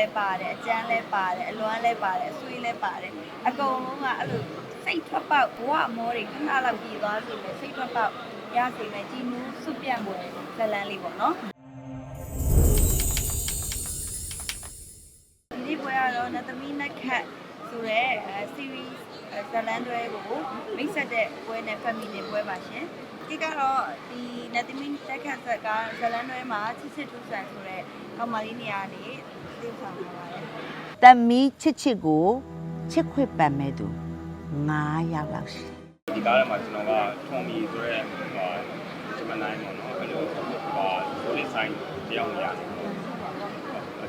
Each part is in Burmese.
လည်းပါတယ်အကျန်းလည်းပါတယ်အလွမ်းလည်းပါတယ်အဆွေးလည်းပါတယ်အကုန်လုံးကအဲ့လိုစိတ်ထွက်ပေါက်ဘဝမောတွေခဏလောက်ကြည်သွားစေမယ်စိတ်ထွက်ပေါက်ရစေမယ်ကြည်နူးစွပြန့်ပွဲဇလန်းလေးပေါ့နော်ဒီနေ့ပွဲကတော့နတ်သမီးနက်ခတ်ဆိုတဲ့ series ဇလန်းတွဲကိုမိတ်ဆက်တဲ့ပွဲနဲ့ family ပွဲပါရှင်ဒီကတော့ဒီနတ်သမီးနက်ခတ်ဆက်ကဇလန်းတွဲမှာချစ်ချစ်ထူးဆန်ဆိုတဲ့ ကောင်မလေးနေရာနေသိဆောင်လာပါတယ်တမီးချစ်ချစ်ကိုချစ်ခွေပံမဲ့သူ9ယောက်လောက်ရှိဒီကားထဲမှာကျွန်တော်ကထွန်မီဆိုရဲဟာဂျမနိုင်းပေါ့နော်အဲ့လိုဟာဆိုလစ်ဆိုင်တယောက်နေရတယ်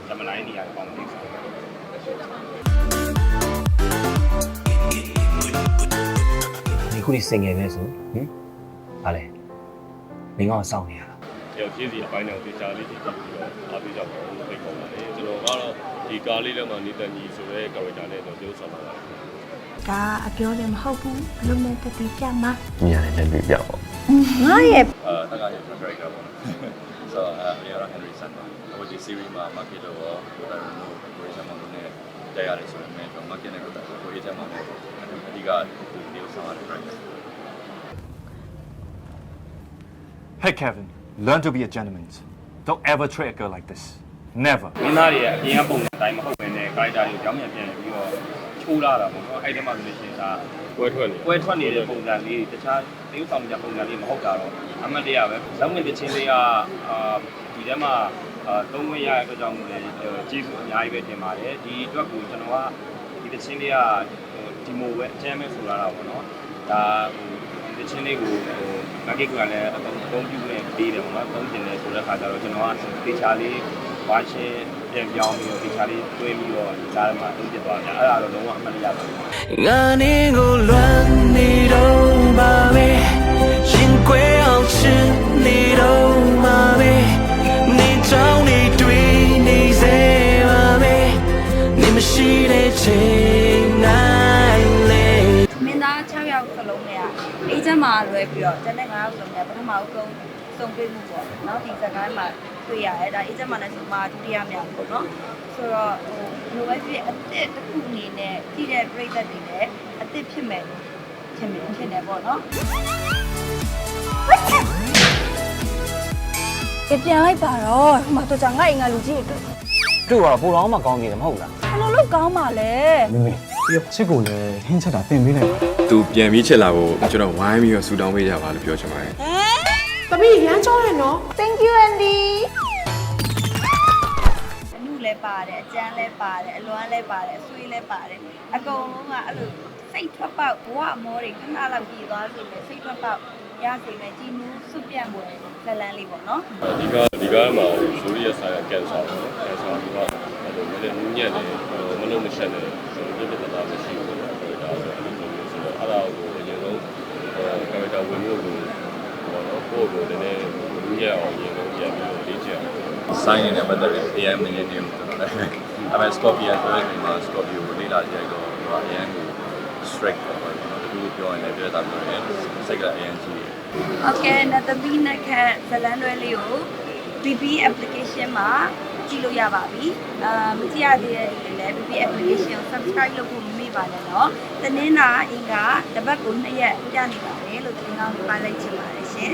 ဂျမနိုင်းနေရာပေါင်းပြီးဆောင်ဒီခုနေစင်ငယ်ပဲဆိုဟင်ဟာလေမင်းကောင်စောင့်နေရ တာတယောက်ချင်းစီအပိုင်းတော့တေချာလေးကြည့်ပြီးတော့အားပေးကြပါဦးဖိတ်ခေါ်ပါတယ်ကျွန်တော်ကတော့ဒီကားလေးထဲမှာနေတန်ကြီးဆိုတဲ့ character နဲ့တော့ပြောဆောင်လာတာဒါအပြောလည်းမဟုတ်ဘူးဘလုံးနဲ့တတိကြမှာမြင်ရတယ်လက်တွေ့ပြပေါ့ငါရဲ့အာတက်ကရဲ့ character ပေါ့နော်ဆိုတော့အဲရ Henry Sun ပါဟိုဒီ series မှာ market တော့ကိုယ်တိုင်လို့ကိုယ်ဆောင်မလို့နဲ့တက်ရတယ်ဆိုတော့ market နဲ့ကိုယ်တိုင်ကိုယ်ရေးချမှာနဲ့အဓိကဒီလိုဆောင်ရတဲ့ character Hey Kevin, learn to be a gentleman. Don't ever treat a girl like this. Never. မင်းသားတွေရဲ့အပြင်ကပုံစံတိုင်းမဟုတ်ဘဲနဲ့ character တွေကိုကြောင်းမြန်ပြန်ပြီးတော့ချိုးလာတာပေါ့နော်အဲ့ဒီမှာဆိုလို့ရှိရင်ဒါပွဲထွက်နေပွဲထွက်နေတဲ့ပုံစံလေးတခြားသင်းဆောင်ကြပုံစံလေးမဟုတ်တာတော့အမှတ်တရပဲဇောင်းဝင်တဲ့ချင်းလေးကအာဒီထဲမှာအာသုံးဝင်ရတဲ့အတွက်ကြောင့်မို့လဲကျေးဇူးအများကြီးပဲတင်ပါတယ်ဒီအတွက်ကိုကျွန်တော်ကဒီတချင်းလေးကဒီမိုပဲအကျမ်းပဲဆိုလာတာပေါ့နော်ဒါဟိုဒီချင်းလေးကိုဟို market ကလည်းအသုံးအသုံးပြုနေပေးတယ်ပေါ့နော်သုံးတင်တယ်ဆိုတဲ့ခါကျတော့ကျွန်တော်ကတေချာလေးဝါရှင်ပြန်ပြောင်းပြီးတော့တေချာလေးတွဲပြီးတော့ဒီကားထဲမှာသုံးပြသွားတယ်အဲ့ဒါတော့လုံးဝအမှတ်ရပါတယ်ငါနေကိုလွမ်းနေတော့ပါပဲရင်ခွဲအောင်ချစ်နေတော့ပါပဲနေချောင်းနေတွေ့နေစေပါပဲနေမရှိတဲ့ချိန်နိုင်လေမင်းသား6ယောက်စလုံးနဲ့ အေးချမ်းမှာလွဲပြီးတော့ကျန်တဲ့9ယောက်စလုံးနဲ့ပထမအဆုံးစုံတွေ့မှုပေါ့နော်ဒီစကားမှာတွေ့ရတယ်ဒါအေးချမ်းမှာလည်းဆိုမှဒုတိယမြောက်ပေါ့နော်ဆိုတော့ဟိုလိုပဲဖြစ်အစ်စ်တစ်ခုအနေနဲ့ကြည့်တဲ့ပြိသက်တွေလည်းအစ်စ်ဖြစ်မယ်ထင်တယ်ထင်တယ်ပေါ့နော်ပြန်လိုက်ပါတော့ဟိုမှာတော့ကြာငါ့အိမ်ကလူကြီးတွေတွေ့တို့ကတော့ပိုတော်မှကောင်းနေတယ်မဟုတ်လားဘယ်လိုလုပ်ကောင်းပါလဲမိမိပြီးတော့ချစ်ကိုလည်းဟင်းချက်တာတင်ပေးလိုက်ပါ သူပြန်ပြီးချစ်လာဖို့ကျွန်တော်ဝိုင်းပြီးတော့ဆူတောင်းပေးကြပါလို့ပြောချင်ပါတယ်သမီးရမ်းကြောတယ်နော် Thank you Andy အမှုလည်းပါတယ်အကျန်းလည်းပါတယ်အလွမ်းလည်းပါတယ်အဆွေးလည်းပါတယ်အကုန်လုံးကအဲ့လိုစိတ်ထွက်ပေါက်ဘဝမောတွေခဏလောက်ကြည်သွားစေမယ်စိတ်ထွက်ပေါက်ရစေမယ်ကြည်နူးစွပြန့်ပွဲဇလန်းလေးပေါ့နော်ဒီကဒီကမှာဆိုရီးယားဆိုင်ကကန်ဆာပေါ့နော်ကန်ဆာကအဲ့လိုမျိုးနူးညံ့တယ်မလုံးမရှက်တယ်ဆိုတော့ပြပြတာမရှိဘူးပေါ့နော်ဒါဆိုအဲ့လိုမျိုးဆိုတော့အဲ့ဒါကိုအရင်ဆုံးကာရက်တာဝင်ဖို့ကိုပေါ့နော်ကိုယ့်ကိုလည်းနည်း ရက်အောင်ရေလုံးပြန်ပြီးတော့လေ့ကျင့်အောင်ဆိုင်နေတဲ့ပတ်သက်ပြီး AI Millennium ကျွန်တော်လည်းအမေ Scorpio ဆိုတဲ့ဒီမှာ Scorpio ကိုလေ့လာကြရတော့ဟိုအရန်ကို strike ပေါ့နော်ဒီလိုပြောရင်လည်းပြောတတ်တယ်စိတ်ကအရန်ကြီးတယ် Okay နတ်သမီးနတ်ခန့်ဇလန်းတွဲလေးကို BB application မှာကြည့်လို့ရပါပြီအာမကြည့်ရသေးတဲ့ဒီလည်း BB application ကို subscribe လုပ်ဖို့မမေ့ပါနဲ့နော်တနင်္လာအင်္ဂါတပတ်ကို2ရက်ပြနေပါတယ်လို့ဒီကောင်ကိုပါလိုက်ချင်ပါတယ်ရှင်